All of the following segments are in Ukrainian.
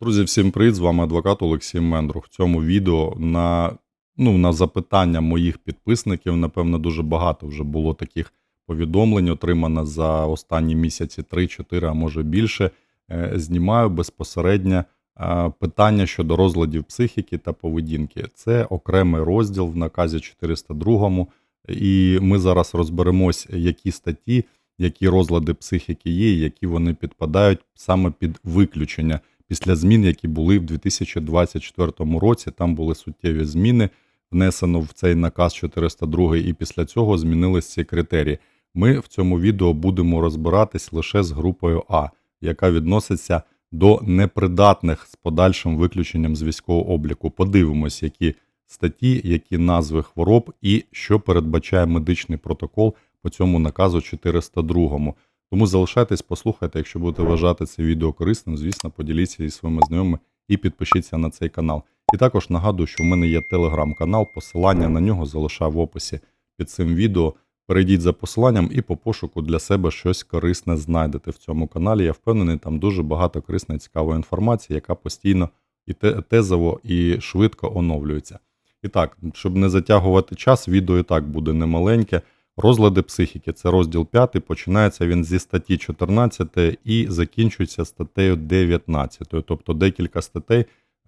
Друзі, всім привіт! З вами адвокат Олексій Мендрух. В цьому відео на, ну, на запитання моїх підписників, напевно, дуже багато вже було таких повідомлень, отримано за останні місяці 3-4, а може більше. Е, Знімаю безпосередньо е, питання щодо розладів психіки та поведінки. Це окремий розділ в наказі 402. І ми зараз розберемось, які статті, які розлади психіки є, які вони підпадають саме під виключення після змін, які були в 2024 році. Там були суттєві зміни. Внесено в цей наказ 402, і після цього змінились ці критерії. Ми в цьому відео будемо розбиратись лише з групою А, яка відноситься до непридатних з подальшим виключенням з військового обліку. Подивимось, які статті, які назви хвороб і що передбачає медичний протокол по цьому наказу 402. Тому залишайтесь, послухайте, якщо будете вважати це відео корисним, звісно, поділіться зі своїми знайомими і підпишіться на цей канал. І також нагадую, що в мене є телеграм-канал, посилання на нього залишаю в описі під цим відео. Перейдіть за посиланням і по пошуку для себе щось корисне знайдете в цьому каналі. Я впевнений, там дуже багато корисної цікавої інформації, яка постійно і тезово і швидко оновлюється. І так, щоб не затягувати час, відео і так буде немаленьке. Розлади психіки це розділ 5. Починається він зі статті 14 і закінчується статтею 19. Тобто декілька статей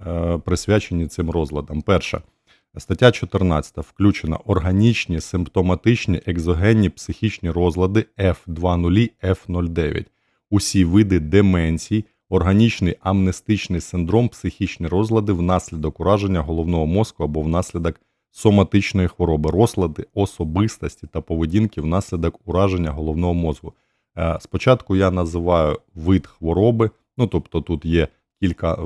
е, присвячені цим розладам. Перша стаття 14 включена органічні, симптоматичні, екзогенні психічні розлади F20, F09, усі види деменцій, органічний амнестичний синдром, психічні розлади внаслідок ураження головного мозку або внаслідок соматичної хвороби, розлади особистості та поведінки внаслідок ураження головного мозку. Е, Спочатку я називаю вид хвороби, ну тобто тут є кілька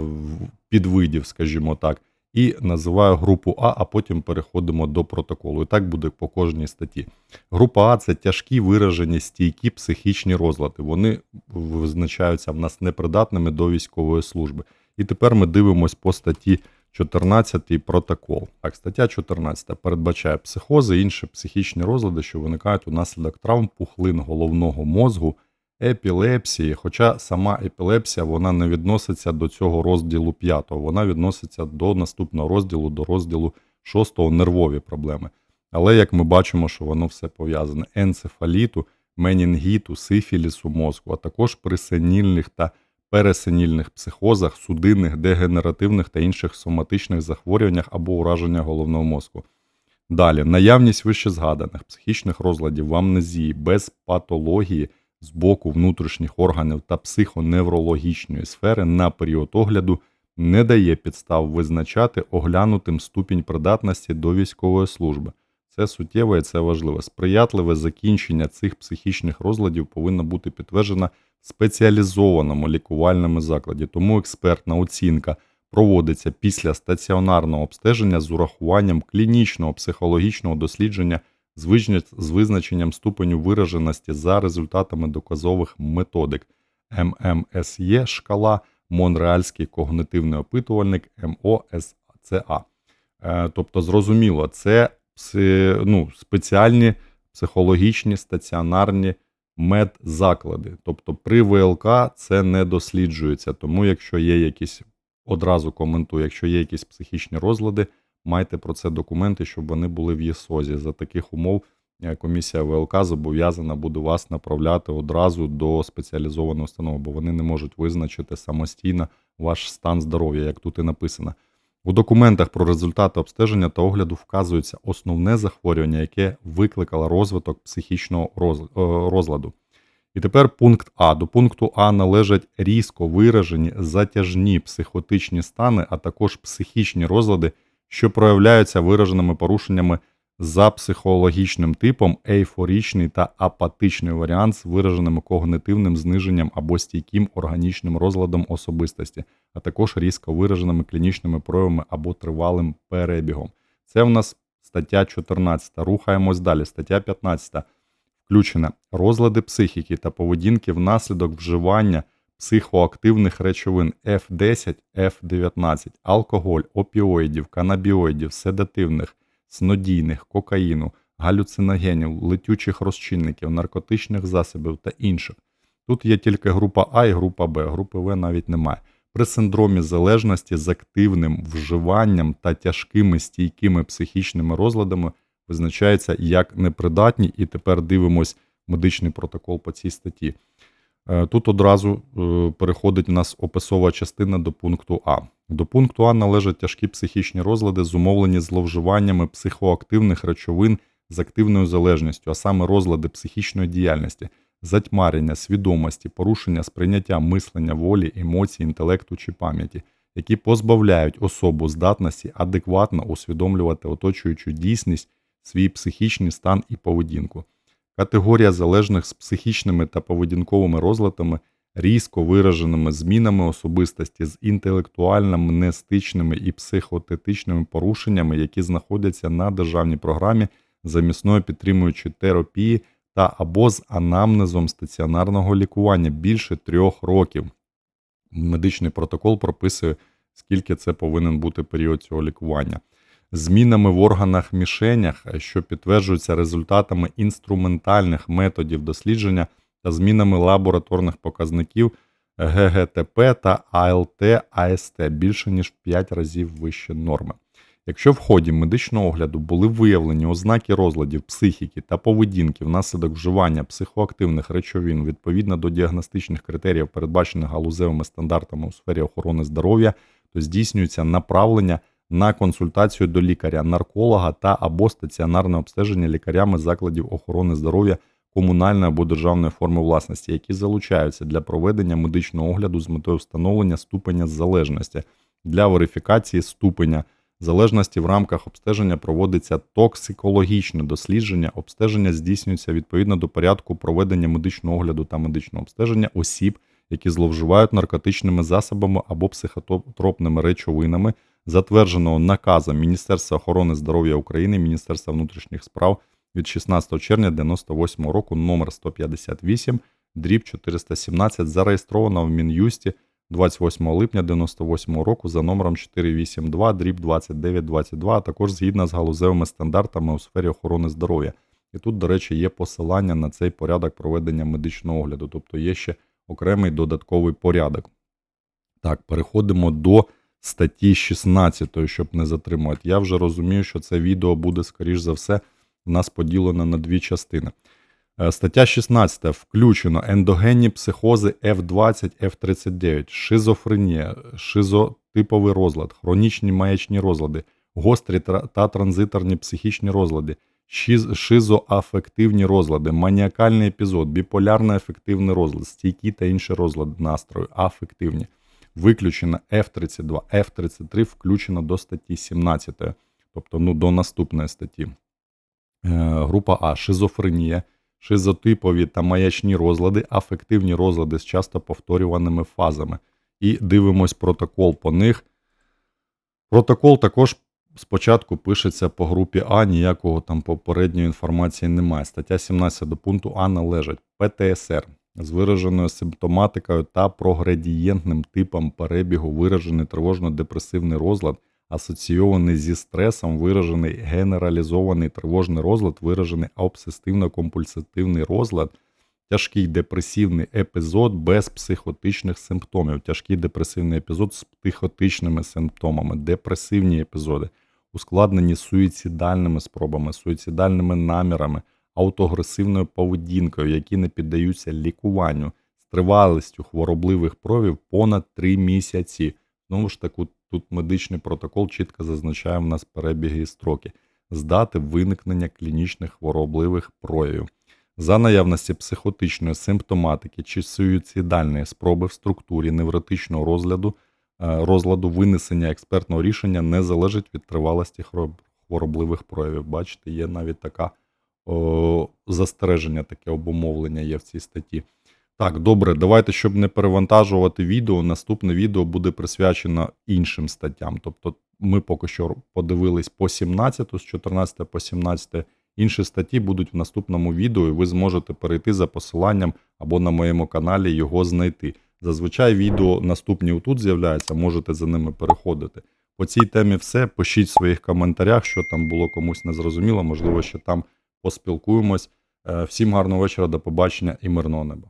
підвидів, скажімо так, і називаю групу А, а потім переходимо до протоколу. І так буде по кожній статті. Група А це тяжкі виражені стійкі психічні розлади. Вони визначаються в нас непридатними до військової служби. І тепер ми дивимось по статті 14 протокол. Так, стаття 14 передбачає психози інші психічні розлади, що виникають унаслідок травм пухлин головного мозку, епілепсії. Хоча сама епілепсія вона не відноситься до цього розділу 5, вона відноситься до наступного розділу, до розділу 6 нервові проблеми. Але як ми бачимо, що воно все пов'язане: енцефаліту, менінгіту, сифілісу мозку, а також при сенільних та пересенільних психозах, судинних, дегенеративних та інших соматичних захворюваннях або ураження головного мозку. Далі, наявність вищезгаданих психічних розладів в амнезії без патології з боку внутрішніх органів та психоневрологічної сфери на період огляду не дає підстав визначати оглянутим ступінь придатності до військової служби. Це суттєво і це важливо. Сприятливе закінчення цих психічних розладів повинно бути підтверджено спеціалізованому лікувальному закладі. Тому експертна оцінка проводиться після стаціонарного обстеження з урахуванням клінічного психологічного дослідження з визначенням ступеню вираженості за результатами доказових методик ММСЄ шкала, Монреальський когнитивний опитувальник МОСЦА. Е, Тобто, зрозуміло, це ну, спеціальні психологічні стаціонарні медзаклади. Тобто при ВЛК це не досліджується. Тому, якщо є якісь, одразу коментую, якщо є якісь психічні розлади, майте про це документи, щоб вони були в ЄСОЗі. За таких умов е, комісія ВЛК зобов'язана буде вас направляти одразу до спеціалізованої установи, бо вони не можуть визначити самостійно ваш стан здоров'я, як тут і написано. У документах про результати обстеження та огляду вказується основне захворювання, яке викликало розвиток психічного е, розладу. І тепер пункт А. До пункту А належать різко виражені затяжні психотичні стани, а також психічні розлади, що проявляються вираженими порушеннями за психологічним типом, ейфорічний та апатичний варіант з вираженим когнитивним зниженням або стійким органічним розладом особистості, а також різко вираженими клінічними проявами або тривалим перебігом. Це в нас стаття 14. Рухаємось далі. Стаття 15. Включена розлади психіки та поведінки внаслідок вживання психоактивних речовин F10, F19, алкоголь, опіоїдів, канабіоїдів, седативних, снодійних, кокаїну, галюциногенів, летючих розчинників, наркотичних засобів та інших. Тут є тільки група А і група Б, групи В навіть немає. при синдромі залежності з активним вживанням та тяжкими стійкими психічними розладами визначається як непридатні, і тепер дивимось медичний протокол по цій статті. Е, Тут одразу е, переходить у нас описова частина до пункту А. До пункту А належать тяжкі психічні розлади, зумовлені зловживаннями психоактивних речовин з активною залежністю, а саме розлади психічної діяльності, затьмарення, свідомості, порушення сприйняття мислення, волі, емоцій, інтелекту чи пам'яті, які позбавляють особу здатності адекватно усвідомлювати оточуючу дійсність, свій психічний стан і поведінку. Категорія залежних з психічними та поведінковими розладами, різко вираженими змінами особистості з інтелектуально-мнестичними і психотетичними порушеннями, які знаходяться на державній програмі замісної підтримуючої терапії та або з анамнезом стаціонарного лікування більше трьох років. Медичний протокол прописує, скільки це повинен бути період цього лікування. Змінами в органах мішенях, що підтверджуються результатами інструментальних методів дослідження та змінами лабораторних показників ГГТП та АЛТ-АСТ більше ніж в 5 разів вище норми. Якщо в ході медичного огляду були виявлені ознаки розладів психіки та поведінки внаслідок вживання психоактивних речовин відповідно до діагностичних критеріїв, передбачених галузевими стандартами у сфері охорони здоров'я, то здійснюється направлення на консультацію до лікаря, нарколога та або стаціонарне обстеження лікарями закладів охорони здоров'я комунальної або державної форми власності, які залучаються для проведення медичного огляду з метою встановлення ступеня залежності для верифікації ступеня залежності в рамках обстеження проводиться токсикологічне дослідження. Обстеження здійснюється відповідно до порядку проведення медичного огляду та медичного обстеження осіб, які зловживають наркотичними засобами або психотропними речовинами, затвердженого наказом Міністерства охорони здоров'я України, Міністерства внутрішніх справ від 16 червня 98 року номер 158 дріб 417 зареєстровано в Мін'юсті 28 липня 98 року за номером 482 дріб 2922, а також згідно з галузевими стандартами у сфері охорони здоров'я. І тут, до речі, є посилання на цей порядок проведення медичного огляду, тобто є ще окремий додатковий порядок. Так, переходимо до статті 16, щоб не затримувати. Я вже розумію, що це відео буде, скоріш за все, у нас поділено на дві частини. Е, Стаття 16. Включено. Ендогенні психози F20, F39, шизофренія, шизотиповий розлад, хронічні маячні розлади, гострі та транзиторні психічні розлади, шизоафективні розлади, маніакальний епізод, біполярно-афективний розлад, стійкі та інші розлади настрою, афективні. Виключено F32, F33 включено до статті 17, тобто ну, до наступної статті. Е, Група А шизофренія, шизотипові та маячні розлади, афективні розлади з часто повторюваними фазами. І дивимось протокол по них. Протокол також спочатку пишеться по групі А, ніякого там попередньої інформації немає. Стаття 17 до пункту А належить ПТСР з вираженою симптоматикою та проградієнтним типом перебігу виражений тривожно-депресивний розлад, асоційований зі стресом, виражений генералізований тривожний розлад, виражений обсесивно-компульсивний розлад, тяжкий депресивний епізод без психотичних симптомів, тяжкий депресивний епізод з психотичними симптомами, депресивні епізоди, ускладнені суїцидальними спробами, суїцидальними намірами, аутоагресивною поведінкою, які не піддаються лікуванню, з тривалістю хворобливих проявів понад 3 місяці. Знову ж таки, тут медичний протокол чітко зазначає в нас перебіги і строки з дати виникнення клінічних хворобливих проявів. За наявності психотичної симптоматики чи суїцидальної спроби в структурі невротичного розгляду, е, розладу винесення експертного рішення не залежить від тривалості хворобливих проявів. Бачите, є навіть така о, застереження, таке обумовлення є в цій статті. Так, добре, давайте, щоб не перевантажувати відео, наступне відео буде присвячено іншим статтям. Тобто ми поки що подивились по 17, з 14 по 17. Інші статті будуть в наступному відео, і ви зможете перейти за посиланням або на моєму каналі його знайти. Зазвичай відео наступні отут з'являються, можете за ними переходити. По цій темі все. Пишіть в своїх коментарях, що там було комусь незрозуміло, можливо, ще там поспілкуємось. Е, Всім гарного вечора, до побачення і мирного неба.